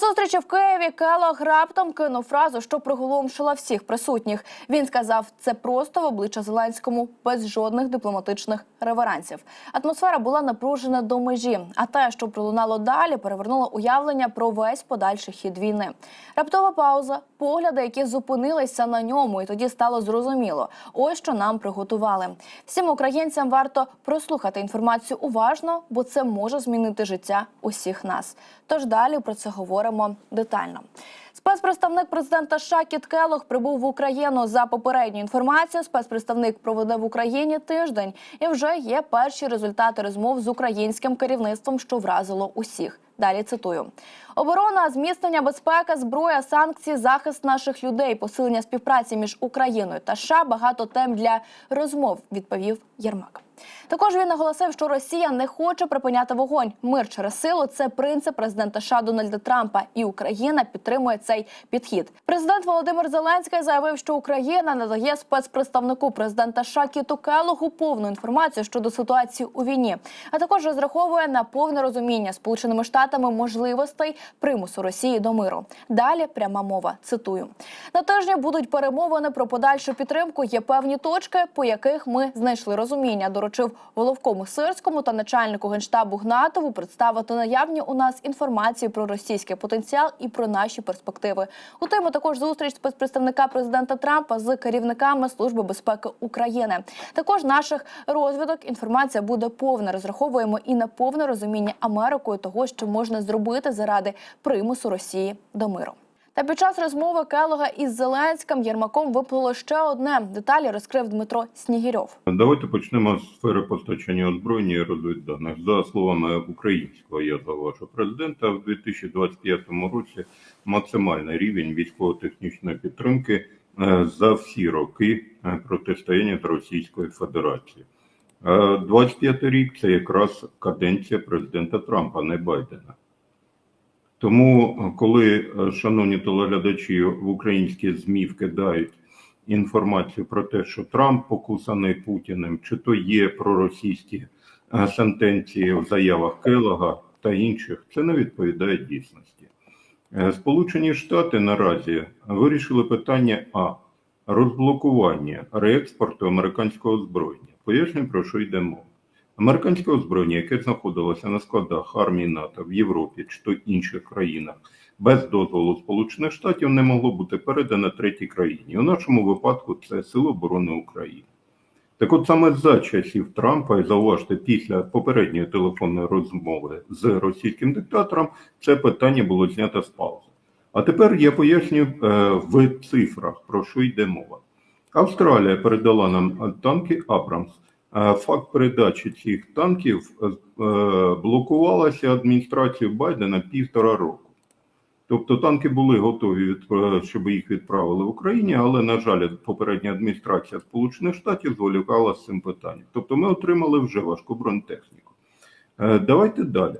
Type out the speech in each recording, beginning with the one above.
На зустрічі в Києві Келог раптом кинув фразу, що приголомшила всіх присутніх. Він сказав це просто в обличчя Зеленському без жодних дипломатичних реверансів. Атмосфера була напружена до межі. А те, що пролунало далі, перевернуло уявлення про весь подальший хід війни. Раптова пауза, погляди, які зупинилися на ньому, і тоді стало зрозуміло. Ось що нам приготували. Всім українцям варто прослухати інформацію уважно, бо це може змінити життя усіх нас. Тож далі про це говоримо детально. Спецпредставник президента США Кіт Келлог прибув в Україну за попередню інформацію. Спецпредставник проведе в Україні тиждень, і вже є перші результати розмов з українським керівництвом, що вразило усіх. Далі цитую: оборона, зміцнення безпека, зброя, санкції, захист наших людей, посилення співпраці між Україною та США багато тем для розмов. Відповів Єрмак. Також він наголосив, що Росія не хоче припиняти вогонь. Мир через силу це принцип президента США Дональда Трампа, і Україна підтримує цей підхід. Президент Володимир Зеленський заявив, що Україна надає спецпредставнику президента США Кіту Келлогу повну інформацію щодо ситуації у війні, а також розраховує на повне розуміння Сполученими Штатами можливостей примусу Росії до миру. Далі пряма мова. Цитую на тижні будуть перемовини про подальшу підтримку. Є певні точки, по яких ми знайшли розуміння. Доручив головкому Сирському та начальнику генштабу Гнатову представити наявні у нас інформацію про російський потенціал і про наші перспективи. У тему також зустріч спецпредставника президента Трампа з керівниками Служби безпеки України. Також наших розвідок інформація буде повна. Розраховуємо і на повне розуміння Америкою того, що можна зробити заради примусу Росії до миру. Та під час розмови Келога із Зеленським Єрмаком виплило ще одне деталі. Розкрив Дмитро Снігірьов. Давайте почнемо з сфери постачання озброєння і розвідданих. За словами українського я зауважу президента, в 2025 році максимальний рівень військово-технічної підтримки е, за всі роки е, протистояння з Російською Федерацією. 25 рік це якраз каденція президента Трампа, не Байдена. Тому, коли, е, шановні телеглядачі, в українські ЗМІ вкидають інформацію про те, що Трамп покусаний Путіним, чи то є проросійські е, сентенції в заявах Келога та інших, це не відповідає дійсності. Е, Сполучені Штати наразі вирішили питання А розблокування реекспорту американського озброєння. Пояснюю, про що йде мова. Американське озброєння, яке знаходилося на складах армії НАТО в Європі чи то інших країнах, без дозволу Сполучених Штатів не могло бути передане третій країні. У нашому випадку це Сили оборони України. Так от саме за часів Трампа, і зауважте, після попередньої телефонної розмови з російським диктатором, це питання було знято з паузи. А тепер я поясню е, в цифрах, про що йде мова. Австралія передала нам танки Абрамс. Е, Факт передачі цих танків е, блокувалася адміністрацією Байдена півтора року. Тобто танки були готові, е, щоб їх відправили в Україні, але, на жаль, попередня адміністрація Сполучених Штатів зволікала з цим питанням. Тобто ми отримали вже важку бронетехніку. Е, Давайте далі.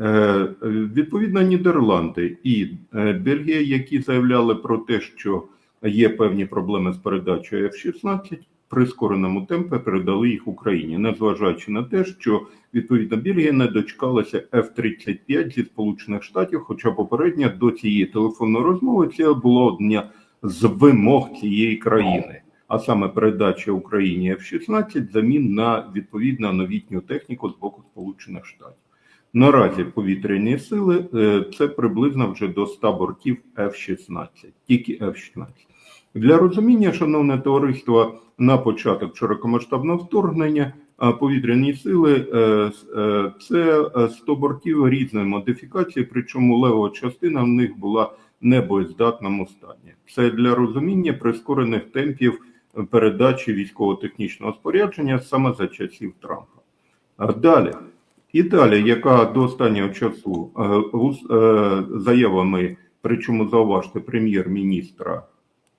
Е, Відповідно, Нідерланди і е, Бельгія, які заявляли про те, що є певні проблеми з передачею F-16, в прискореному темпі передали їх Україні, незважаючи на те, що відповідно Бельгія не дочекалася F-35 зі Сполучених Штатів, хоча попередньо до цієї телефонної розмови це була одна з вимог цієї країни, а саме передача Україні F-16 замін на відповідно новітню техніку з боку Сполучених Штатів. Наразі повітряні сили е, це приблизно вже до 100 бортів F-16, тільки F-16. Для розуміння, шановне товариство, на початок широкомасштабного вторгнення повітряні сили е, е, це е, 100 бортів різної модифікації, причому лева частина в них була небоєздатному стані. Це для розуміння прискорених темпів передачі військово-технічного спорядження саме за часів Трампа. Далі. Італія, яка до останнього часу е, е, заявами, причому зауважте прем'єр-міністра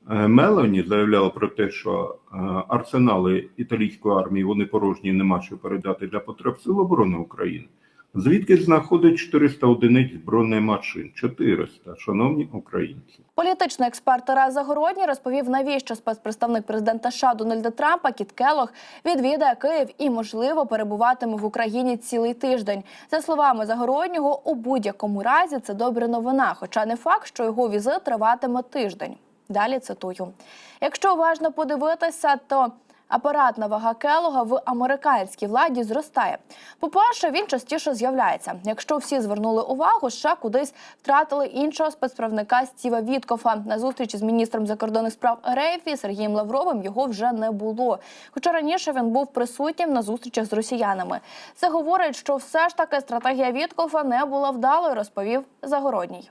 е, Мелоні, заявляла про те, що е, арсенали італійської армії вони порожні, нема що передати для потреб Сил оборони України. Звідки знаходить 400 одиниць збройних машин? 400, шановні українці. Політичний експерт Тарас Загородній розповів, навіщо спецпредставник президента США Дональда Трампа Кіт Келлог відвідає Київ і, можливо, перебуватиме в Україні цілий тиждень. За словами Загороднього, у будь-якому разі це добра новина, хоча не факт, що його візит триватиме тиждень. Далі цитую: якщо уважно подивитися, то Апаратна вага Келога в американській владі зростає. По-перше, він частіше з'являється. Якщо всі звернули увагу, США кудись втратили іншого спецправника Стіва Віткофа. На зустрічі з міністром закордонних справ РФ Сергієм Лавровим його вже не було. Хоча раніше він був присутнім на зустрічах з росіянами. Це говорить, що все ж таки стратегія Віткофа не була вдалою, розповів Загородній.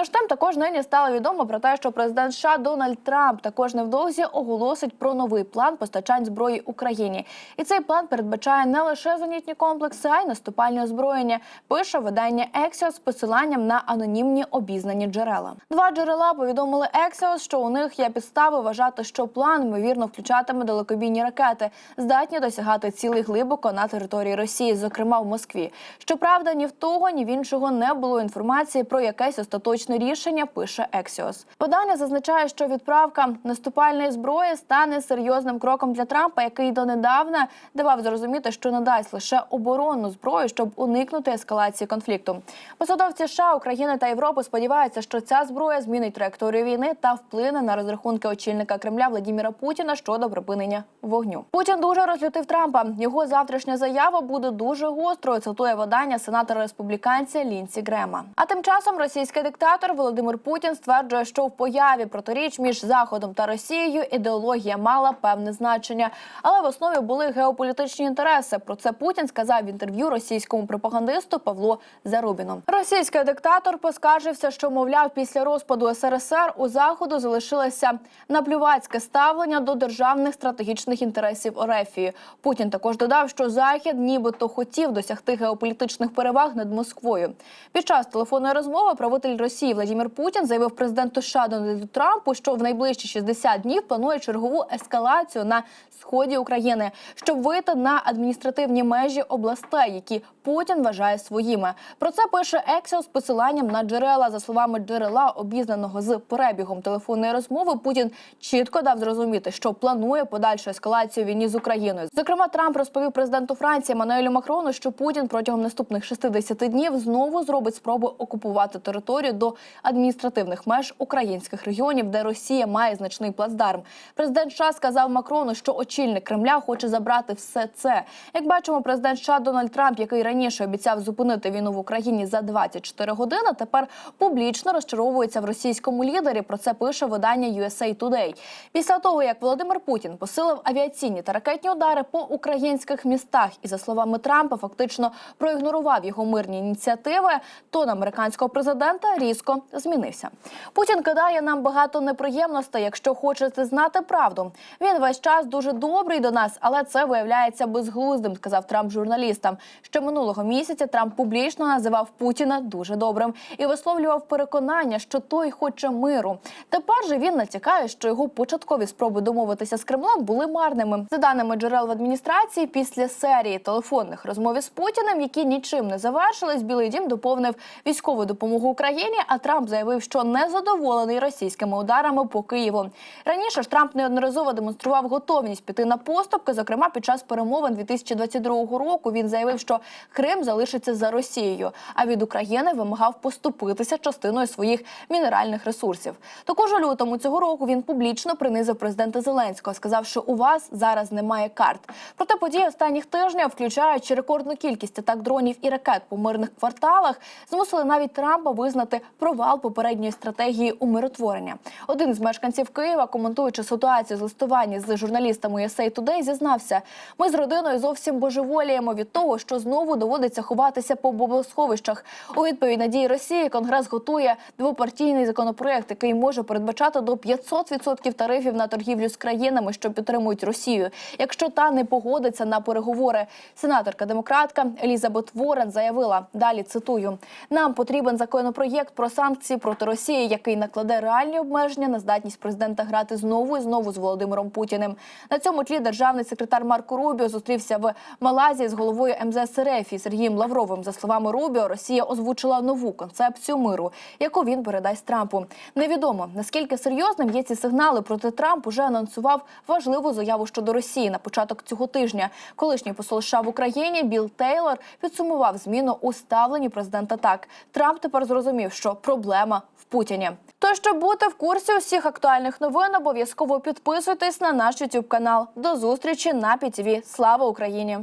Між тим, також нині стало відомо про те, що президент США Дональд Трамп також невдовзі оголосить про новий план постачань зброї Україні. І цей план передбачає не лише зенітні комплекси, а й наступальне озброєння. Пише видання Ексіос з посиланням на анонімні обізнані джерела. Два джерела повідомили Ексіос, що у них є підстави вважати, що план ймовірно включатиме далекобійні ракети, здатні досягати цілей глибоко на території Росії, зокрема в Москві. Щоправда, ні в того, ні в іншого не було інформації про якесь остаточне рішення. Пише Ексіос. Подання зазначає, що відправка наступальної зброї стане серйозним кроком для Трампа, який донедавна давав зрозуміти, що надасть лише оборонну зброю, щоб уникнути ескалації конфлікту. Посадовці США, України та Європи сподіваються, що ця зброя змінить траєкторію війни та вплине на розрахунки очільника Кремля Владіміра Путіна щодо припинення вогню. Путін дуже розлютив Трампа. Його завтрашня заява буде дуже гострою. Цитує видання сенатора республіканця Лінсі Грема. А тим часом російський диктатор Володимир Путін стверджує, що в появі протиріч між Заходом та Росією ідеологія мала певне значення, але в основі були геополітичні інтереси. Про це Путін сказав в інтерв'ю російському пропагандисту Павло Зарубіну. Російський диктатор поскаржився, що мовляв, після розпаду СРСР у заходу залишилося наплювацьке ставлення до державних стратегічних інтересів Орефії. Путін також додав, що Захід нібито хотів досягти геополітичних переваг над Москвою. Під час телефонної розмови правитель Росії Владимир Путін заявив президенту США Дональду Трампу, що в найближчі 60 днів планує чергову ескалацію на сході України, щоб вийти на адміністративні межі областей, які Путін вважає своїми. Про це пише Ексіо з посиланням на джерела. За словами джерела, обізнаного з перебігом телефонної розмови, Путін чітко дав зрозуміти, що планує подальшу ескалацію війні з Україною. Зокрема, Трамп розповів президенту Франції Мануелю Макрону, що Путін протягом наступних 60 днів знову зробить спробу окупувати територію до адміністративних меж українських регіонів, де Росія має значний плацдарм. Президент США сказав Макрону, що очільник Кремля хоче забрати все це. Як бачимо, президент США Дональд Трамп, який раніше обіцяв зупинити війну в Україні за 24 години, тепер публічно розчаровується в російському лідері. Про це пише видання USA Today. Після того, як Володимир Путін посилив авіаційні та ракетні удари по українських містах, і за словами Трампа, фактично проігнорував його мирні ініціативи, тон американського президента різко змінився. Путін кидає нам багато неприємностей. Якщо хочете знати правду, він весь час дуже добрий до нас, але це виявляється безглуздим, сказав Трамп журналістам. Ще минулого місяця Трамп публічно називав Путіна дуже добрим і висловлював переконання, що той хоче миру. Тепер же він натякає, що його початкові спроби домовитися з Кремлем були марними. За даними джерел в адміністрації, після серії телефонних розмов із Путіним, які нічим не завершились, Білий Дім доповнив військову допомогу Україні. А Трамп заявив, що не задоволений російськими ударами по Києву. Раніше ж Трамп неодноразово демонстрував готовність піти на поступки. Зокрема, під час перемовин 2022 року він заявив, що Крим залишиться за Росією, а від України вимагав поступитися частиною своїх мінеральних ресурсів. Також у лютому цього року він публічно принизив президента Зеленського, сказавши, у вас зараз немає карт. Проте події останніх тижнів, включаючи рекордну кількість атак дронів і ракет по мирних кварталах, змусили навіть Трампа визнати провал попередньої стратегії умиротворення. Один з мешканців Києва, коментуючи ситуацію з листування з журналістами USA Today, зізнався: ми з родиною зовсім божеволіємо від того, що знову доводиться ховатися по бомбосховищах. У відповідь на дії Росії Конгрес готує двопартійний законопроект, який може передбачати до 500% тарифів на торгівлю з країнами, що підтримують Росію, якщо та не погодиться на переговори. Сенаторка демократка Елізабет Ворен заявила далі. Цитую: нам потрібен законопроєкт про санкції проти Росії, який накладе реальні обмеження на здатність президента грати знову і знову з Володимиром Путіним. На цьому тлі державний секретар Марко Рубіо зустрівся в Малайзії з головою МЗС РФ і Сергієм Лавровим. За словами Рубіо, Росія озвучила нову концепцію миру, яку він передасть Трампу. Невідомо наскільки серйозним є ці сигнали. Проте Трамп уже анонсував важливу заяву щодо Росії на початок цього тижня. Колишній посол США в Україні Білл Тейлор підсумував зміну у ставленні президента. Так Трамп тепер зрозумів, що проблема в Путіні. То щоб бути в курсі усіх актуальних новин, обов'язково підписуйтесь на наш YouTube канал. До зустрічі на ПІТВ. Слава Україні!